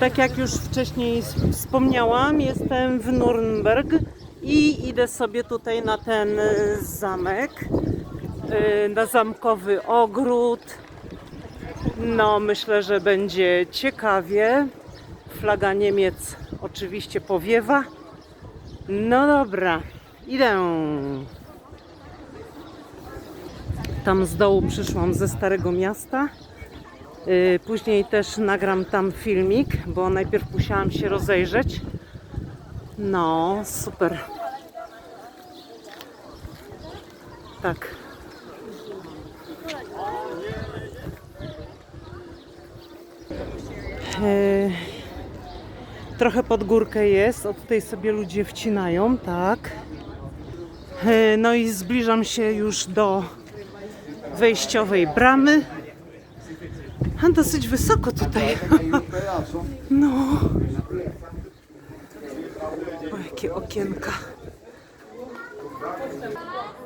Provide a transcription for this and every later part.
Tak jak już wcześniej wspomniałam, jestem w Nuremberg i idę sobie tutaj na ten y, zamek, y, na zamkowy ogród. No, myślę, że będzie ciekawie. Flaga Niemiec oczywiście powiewa. No dobra, idę. Tam z dołu przyszłam ze Starego Miasta. Yy, Później też nagram tam filmik, bo najpierw musiałam się rozejrzeć. No, super. Tak. Yy, Trochę pod górkę jest, o tutaj sobie ludzie wcinają, tak. Yy, No i zbliżam się już do wejściowej bramy. A dosyć wysoko tutaj. No. O, jakie okienka.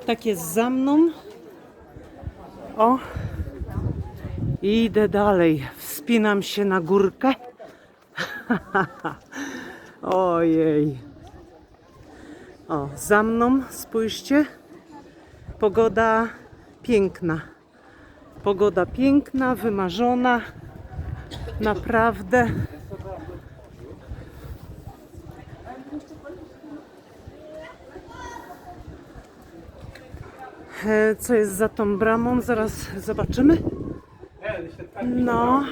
Tak jest za mną. O. Idę dalej. Wspinam się na górkę. Ojej. O, za mną, spójrzcie. Pogoda piękna. Pogoda piękna, wymarzona. Naprawdę. E, Co jest za tą bramą? Zaraz zobaczymy. No,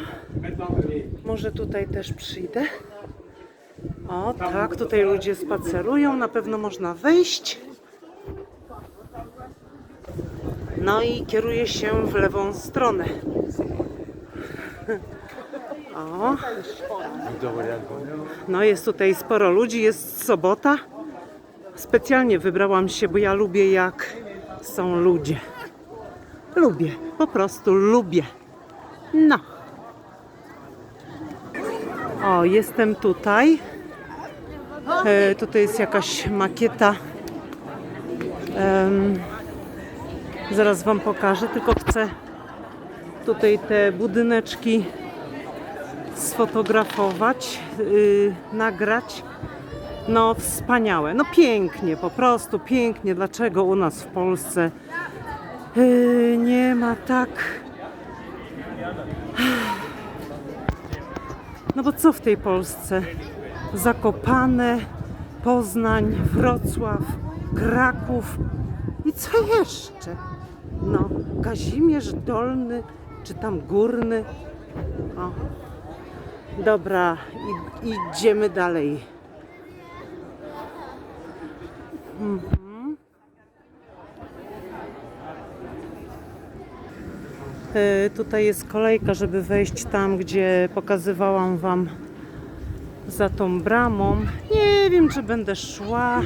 może tutaj też przyjdę. O, tak, tutaj ludzie spacerują, na pewno można wejść. No i kieruję się w lewą stronę. O. No jest tutaj sporo ludzi, jest sobota. Specjalnie wybrałam się, bo ja lubię jak są ludzie. Lubię, po prostu lubię. No. O, jestem tutaj. E, tutaj jest jakaś makieta. Zaraz Wam pokażę, tylko chcę tutaj te budyneczki sfotografować, yy, nagrać. No wspaniałe, no pięknie, po prostu pięknie. Dlaczego u nas w Polsce yy, nie ma tak... No bo co w tej Polsce? Zakopane, Poznań, Wrocław, Kraków i co jeszcze? No, Kazimierz Dolny, czy tam Górny. O. Dobra, i, idziemy dalej. Mhm. E, Tutaj jest kolejka, żeby wejść tam, gdzie pokazywałam Wam za tą bramą. Nie wiem, czy będę szła.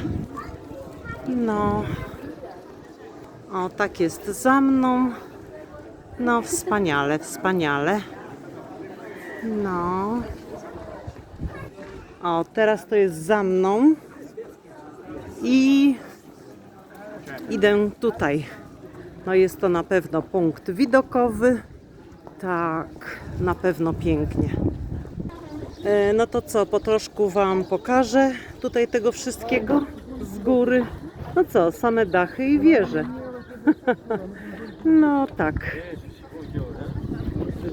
No. O, tak jest za mną. No, wspaniale, wspaniale. No. O, teraz to jest za mną. I idę tutaj. No, jest to na pewno punkt widokowy. Tak, na pewno pięknie. E, No to co, po troszku Wam pokażę tutaj tego wszystkiego z góry. No co, same dachy i wieże. No tak.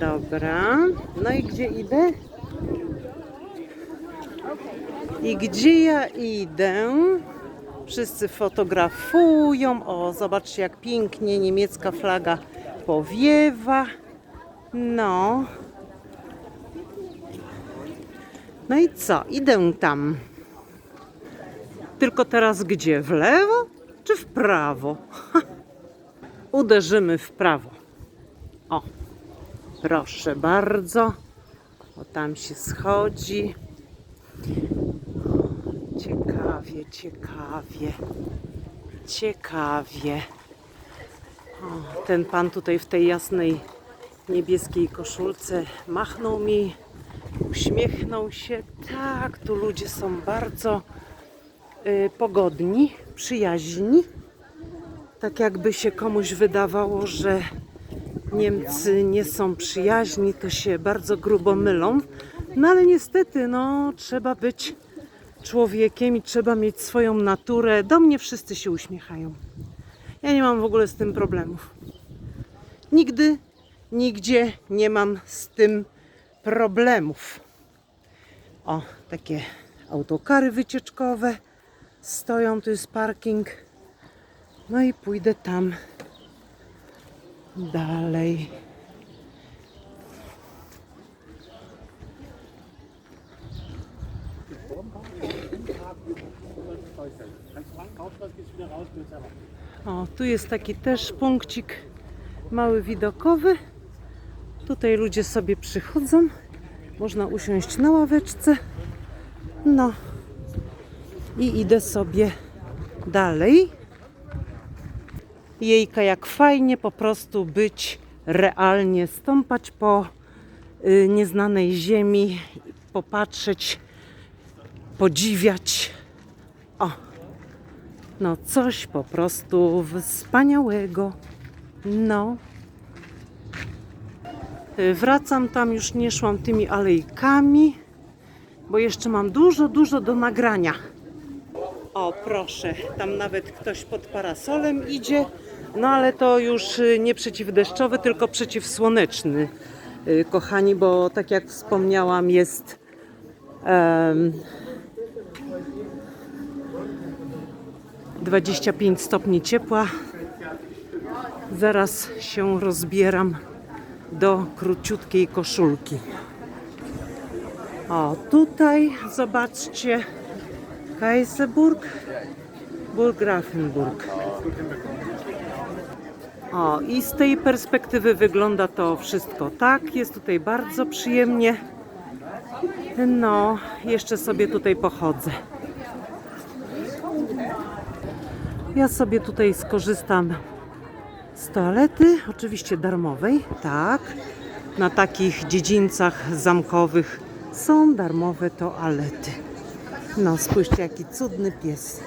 Dobra. No i gdzie idę? I gdzie ja idę? Wszyscy fotografują. O, zobaczcie jak pięknie niemiecka flaga powiewa. No. No i co? Idę tam. Tylko teraz gdzie? W lewo czy w prawo? Uderzymy w prawo. O, proszę bardzo. O, tam się schodzi. Ciekawie, ciekawie. Ciekawie. O, ten pan tutaj w tej jasnej niebieskiej koszulce machnął mi, uśmiechnął się. Tak, tu ludzie są bardzo y, pogodni, przyjaźni. Tak jakby się komuś wydawało, że Niemcy nie są przyjaźni, to się bardzo grubo mylą. No ale niestety, no trzeba być człowiekiem i trzeba mieć swoją naturę. Do mnie wszyscy się uśmiechają. Ja nie mam w ogóle z tym problemów. Nigdy, nigdzie nie mam z tym problemów. O, takie autokary wycieczkowe stoją, tu jest parking. No i pójdę tam dalej. O, tu jest taki też punkcik mały widokowy. Tutaj ludzie sobie przychodzą. Można usiąść na ławeczce. No. I idę sobie dalej. Jejka, jak fajnie po prostu być realnie, stąpać po y, nieznanej ziemi, popatrzeć, podziwiać. O, no coś po prostu wspaniałego. No. Y, Wracam tam, już nie szłam tymi alejkami, bo jeszcze mam dużo, dużo do nagrania. O, proszę, tam nawet ktoś pod parasolem idzie, no ale to już y, nie przeciwdeszczowy, tylko przeciwsłoneczny, y, kochani, bo tak jak wspomniałam, jest em, 25 stopni ciepła. Zaraz się rozbieram do króciutkiej koszulki. O, tutaj zobaczcie Kaiserburg, Burgrafenburg. O, i z tej perspektywy wygląda to wszystko tak. Jest tutaj bardzo przyjemnie. No, jeszcze sobie tutaj pochodzę. Ja sobie tutaj skorzystam z toalety, oczywiście darmowej, tak. Na takich dziedzińcach zamkowych są darmowe toalety. No, spójrzcie, jaki cudny pies.